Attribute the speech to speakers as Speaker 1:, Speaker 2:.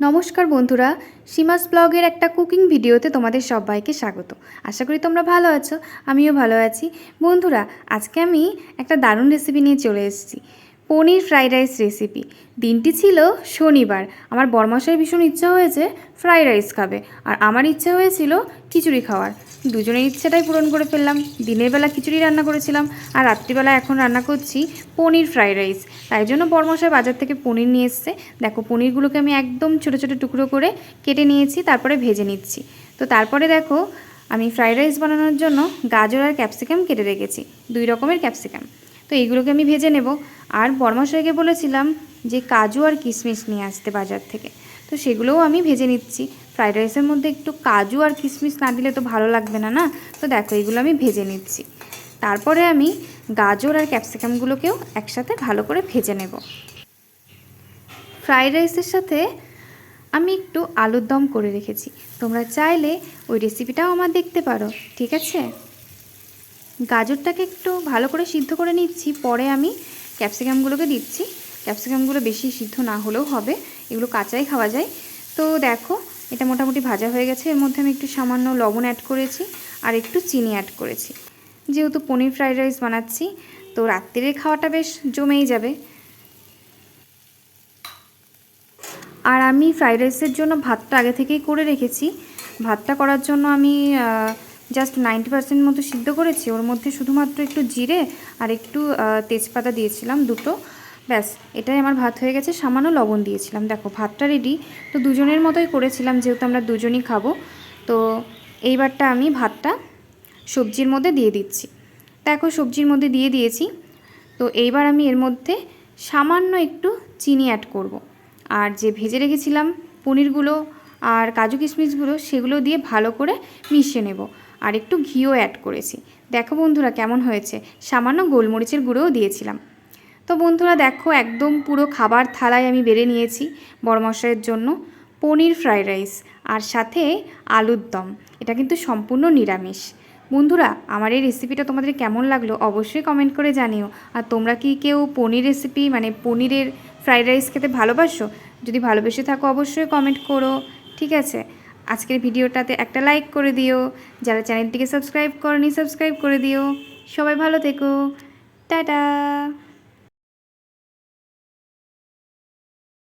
Speaker 1: নমস্কার বন্ধুরা, সীমাস ব্লগের একটা কুকিং ভিডিওতে তোমাদের সবাইকে স্বাগত। আশা করি তোমরা ভালো আছো, আমিও ভালো আছি। বন্ধুরা, আজকে আমি একটা দারুণ রেসিপি নিয়ে চলে এসেছি। Paneer fried rice recipe. দিনটি ছিল শনিবার। আমার বরমাসের ভীষণ ইচ্ছা হয়েছে ফ্রাইড রাইস খাবে। আর আমার ইচ্ছা হয়েছিল খিচুড়ি খাওয়ার। দুজনের ইচ্ছাটাই পূরণ করে ফেললাম। দিনের বেলা খিচুড়ি রান্না করেছিলাম। আর রাত্রিবেলা এখন রান্না করছি পনির ফ্রাইড রাইস। তাই জন্য বরমশাই বাজার থেকে পনির নিয়ে এসছে। দেখো, পনিরগুলোকে আমি একদম ছোটো ছোটো টুকরো করে কেটে নিয়েছি, তারপরে ভেজে নিচ্ছি। তো তারপরে দেখো, আমি ফ্রাইড রাইস বানানোর জন্য গাজর আর ক্যাপসিকাম কেটে রেখেছি। দুই রকমের ক্যাপসিকাম। তো এইগুলোকে আমি ভেজে নেব। আর বরমশাইকে বলেছিলাম যে কাজু আর কিশমিশ নিয়ে আসতে বাজার থেকে। তো সেগুলোও আমি ভেজে নিচ্ছি। ফ্রাইড রাইসের মধ্যে একটু কাজু আর কিশমিশ না দিলে তো ভালো লাগবে না না? তো দেখো, এগুলো আমি ভেজে নিচ্ছি। তারপরে আমি গাজর আর ক্যাপসিকামগুলোকেও একসাথে ভালো করে ভেজে নেব। ফ্রাইড রাইসের সাথে আমি একটু আলুর দম করে রেখেছি। তোমরা চাইলে ওই রেসিপিটাও আমার দেখতে পারো। ঠিক আছে? গাজরটাকে একটু ভালো করে সিদ্ধ করে নিচ্ছি। পরে আমি ক্যাপসিকামগুলোকে দিচ্ছি। ক্যাপসিকামগুলো বেশি সিদ্ধ না হলেও হবে, এগুলো কাঁচাই খাওয়া যায়। তো দেখো, এটা মোটামুটি ভাজা হয়ে গেছে। এর মধ্যে আমি একটু সামান্য লবণ অ্যাড করেছি আর একটু চিনি অ্যাড করেছি। যেহেতু পনির ফ্রাইড রাইস বানাচ্ছি, তো রাত্রিরে খাওয়াটা বেশ জমেই যাবে। আর আমি ফ্রাইড রাইসের জন্য ভাতটা আগে থেকেই করে রেখেছি। ভাতটা করার জন্য আমি জাস্ট নাইনটি পার্সেন্ট মতো সিদ্ধ করেছি। ওর মধ্যে শুধুমাত্র একটু জিরে আর একটু তেজপাতা দিয়েছিলাম দুটো। ব্যাস, এটাই আমার ভাত হয়ে গেছে। সামান্য লবণ দিয়েছিলাম। দেখো, ভাতটা রেডি তো দুজনের মতোই করেছিলাম, যেহেতু আমরা দুজনই খাব। তো এইবারটা আমি ভাতটা সবজির মধ্যে দিয়ে দিচ্ছি। দেখো, সবজির মধ্যে দিয়ে দিয়েছি। তো এইবার আমি এর মধ্যে সামান্য একটু চিনি অ্যাড করব। আর যে ভেজে রেখেছিলাম পনিরগুলো আর কাজু কিশমিশগুলো, সেগুলো দিয়ে ভালো করে মিশিয়ে নেব। আর একটু ঘিও অ্যাড করেছি। দেখো বন্ধুরা কেমন হয়েছে। সামান্য গোলমরিচের গুঁড়োও দিয়েছিলাম। তো বন্ধুরা দেখো, একদম পুরো খাবার থালায় আমি বেড়ে নিয়েছি বড় মশাইয়ের জন্য। পনির ফ্রাইড রাইস আর সাথে আলুর দম। এটা কিন্তু সম্পূর্ণ নিরামিষ। বন্ধুরা, আমার এই রেসিপিটা তোমাদের কেমন লাগল অবশ্যই কমেন্ট করে জানিও। আর তোমরা কি কেউ পনির রেসিপি মানে পনিরের ফ্রাইড রাইস খেতে ভালোবাসো? যদি ভালোবেসে থাকো অবশ্যই কমেন্ট করো। ঠিক আছে? আজকের ভিডিওটাতে একটা লাইক করে দিও। যারা চ্যানেলটিকে সাবস্ক্রাইব করনি, সাবস্ক্রাইব করে দিও। সবাই ভালো থেকো। টাটা।